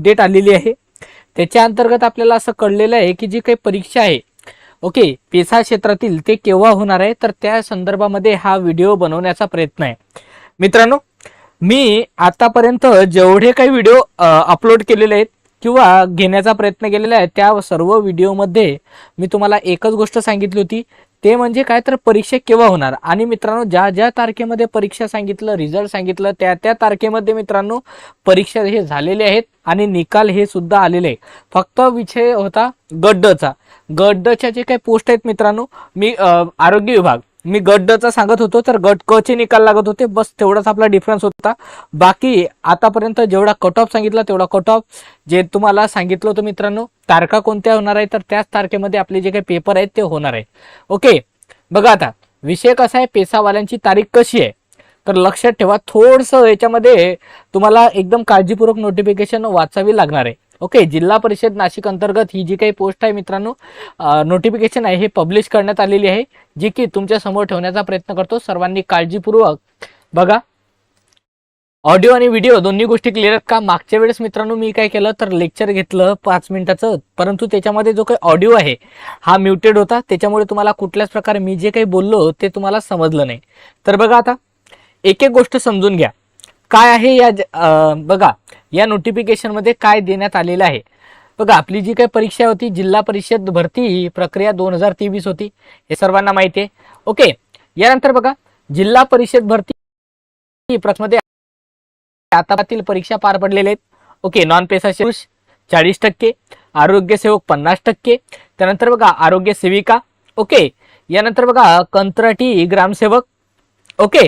Update आलेली आहे. त्याच्या अंतर्गत आपल्याला असं कळलेलं आहे की जी काही परीक्षा आहे ओके पेसा क्षेत्रातील ते केव्हा होणार आहे तर त्या संदर्भामध्ये हा व्हिडिओ बनवण्याचा प्रयत्न आहे. मित्रांनो मी आतापर्यंत जेवढे काही व्हिडिओ अपलोड केलेले आहेत किंवा घेण्याचा प्रयत्न केलेला आहे त्या सर्व व्हिडिओमध्ये मी तुम्हाला एकच गोष्ट सांगितली होती ते म्हणजे काय तर परीक्षा केव्हा होणार? आणि मित्रांनो ज्या ज्या तारखेमध्ये परीक्षा सांगितलं रिझल्ट सांगितलं त्या त्या तारखेमध्ये मित्रांनो परीक्षा हे झालेले आहेत आणि निकाल हे सुद्धा आलेले आहेत. फक्त विषय होता गड्डचा. गड्डच्या जे काही पोस्ट आहेत मित्रांनो मी आरोग्य विभाग मी गट ड चा सांगत होतो तर गट क चे निकाल लागत होते. बस तेवढाच आपला डिफरन्स होता. बाकी आतापर्यंत जेवढा कट ऑफ सांगितला तेवढा कट ऑफ जे तुम्हाला सांगितलं होतं मित्रांनो तारखा कोणत्या होणार आहे तर त्याच तारखेमध्ये आपले जे काही पेपर आहेत ते होणार आहे. ओके बघा आता विषय कसा आहे पेसावाल्यांची तारीख कशी आहे? तर लक्षात ठेवा थोडंसं याच्यामध्ये तुम्हाला एकदम काळजीपूर्वक नोटिफिकेशन वाचावी लागणार आहे. ओके जिल्हा परिषद नाशिक अंतर्गत ही जी काही पोस्ट आहे मित्रांनो नोटिफिकेशन आहे हे पब्लिश करण्यात आलेली आहे जी की तुमच्यासमोर ठेवण्याचा प्रयत्न करतो. सर्वांनी काळजीपूर्वक बघा. ऑडिओ आणि व्हिडिओ दोन्ही गोष्टी क्लिअर आहेत का? मागच्या वेळेस मित्रांनो मी काय केलं तर लेक्चर घेतलं पाच मिनिटाचं परंतु त्याच्यामध्ये जो काही ऑडिओ आहे हा म्युटेड होता. त्याच्यामुळे तुम्हाला कुठल्याच प्रकारे मी जे काही बोललो ते तुम्हाला समजलं नाही. तर बघा आता एक एक गोष्ट समजून घ्या. काय आहे या ज- बघा या नोटिफिकेशनमध्ये काय देण्यात आलेलं आहे? बघा आपली जी काही परीक्षा होती जिल्हा परिषद भरती प्रक्रिया दोन हजार तेवीस होती. हे सर्वांना माहिती आहे. ओके यानंतर बघा जिल्हा परिषद भरती मध्ये आतापातील परीक्षा पार पडलेल्या आहेत. ओके नॉन पेसा पुरुष चाळीस टक्के आरोग्य सेवक पन्नास टक्के त्यानंतर बघा आरोग्य सेविका ओके यानंतर बघा कंत्राटी ग्रामसेवक ओके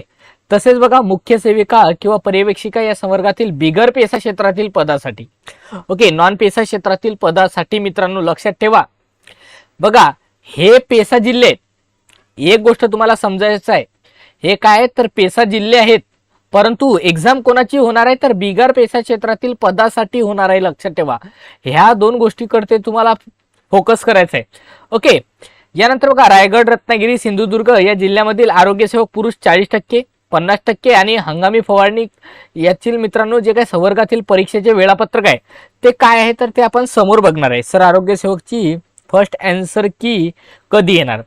तसेच बघा मुख्य सेविका किंवा पर्यवेक्षिका या संवर्गातील बिगर पेसा क्षेत्रातील पदासाठी. ओके नॉन पेसा क्षेत्रातील पदासाठी मित्रांनो लक्षात ठेवा. बघा हे पेसा जिल्हे एक गोष्ट तुम्हाला समजायचं आहे. हे काय तर पेसा जिल्हे आहेत. परंतु एक्झाम कोणाची होणार आहे? तर बिगर पेसा क्षेत्रातील पदासाठी होणार आहे लक्षात ठेवा. ह्या दोन गोष्टीकडे तुम्हाला फोकस करायचं आहे. ओके यानंतर बघा रायगड रत्नागिरी सिंधुदुर्ग या जिल्ह्यामधील आरोग्यसेवक पुरुष चाळीस टक्के पन्नास टक्के आणि हंगामी फवारणी यातील मित्रांनो जे काही संवर्गातील परीक्षेचे वेळापत्रक आहे ते काय आहे तर ते आपण समोर बघणार आहे. सर आरोग्यसेवकची फर्स्ट अँसर की कधी येणार?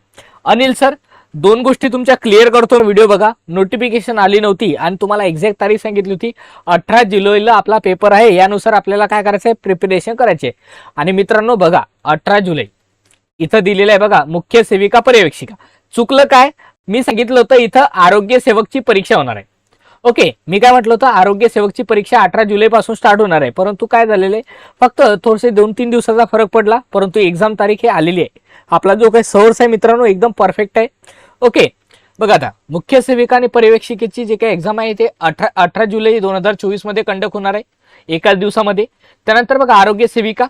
अनिल सर दोन गोष्टी तुमच्या क्लिअर करतो. व्हिडिओ बघा. नोटिफिकेशन आली नव्हती आणि तुम्हाला एक्झॅक्ट तारीख सांगितली होती. अठरा जुलैला आपला पेपर आहे. यानुसार आपल्याला काय करायचं आहे प्रिपरेशन करायचे आणि मित्रांनो बघा अठरा जुलै. इथं दिलेलं आहे बघा मुख्य सेविका पर्यवेक्षिका. चुकलं काय? मी सांगितलं होतं इथं आरोग्य सेवकची परीक्षा होणार आहे. ओके मी काय म्हटलं होतं? आरोग्य सेवकची परीक्षा अठरा जुलैपासून स्टार्ट होणार आहे. परंतु काय झालेलं आहे? फक्त थोडेसे दोन तीन दिवसाचा फरक पडला परंतु एक्झाम तारीख ही आलेली आहे. आपला जो काही सोर्स आहे मित्रांनो एकदम परफेक्ट आहे. ओके बघा आता मुख्य सेविका आणि पर्यवेक्षिकेची जे काही एक्झाम आहे ते अठरा अठरा जुलै दोन हजार चोवीसमध्ये कंडक्ट होणार आहे एकाच दिवसामध्ये. त्यानंतर बघा आरोग्य सेविका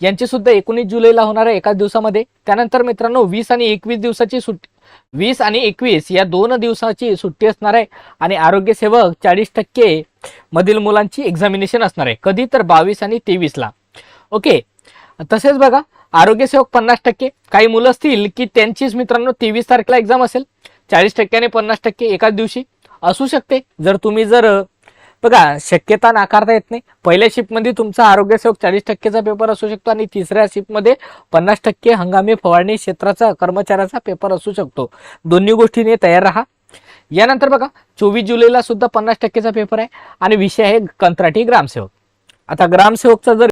यांची सुद्धा एकोणीस जुलैला होणार आहे एकाच दिवसामध्ये. त्यानंतर मित्रांनो वीस आणि एकवीस दिवसाची सुट्टी वीस आणि एकवीस या दोन दिवसाची सुट्टी असणार आहे आणि आरोग्य सेवक चाळीस टक्के मधील मुलांची एक्झामिनेशन असणार आहे. कधी तर बावीस आणि तेवीसला. ओके तसेच बघा आरोग्य सेवक पन्नास टक्के. काही मुलं असतील की त्यांचीच मित्रांनो तेवीस तारखेला एक्झाम असेल. चाळीस टक्क्याने पन्नास टक्के एकाच दिवशी. असू शकते. जर तुम्ही जर बघा शक्यता नाकारता येत नाही. पहिल्या शिफ्टमध्ये तुमचा आरोग्य सेवक चाळीस टक्केचा पेपर असू शकतो आणि तिसऱ्या शिफ्टमध्ये पन्नास टक्के हंगामी फवारणी क्षेत्राचा कर्मचाऱ्याचा पेपर असू शकतो. दोन्ही गोष्टीने तयार राहा. यानंतर बघा चोवीस जुलैला सुद्धा पन्नास टक्केचा पेपर आहे आणि विषय आहे कंत्राटी ग्रामसेवक. आता ग्रामसेवकचा जर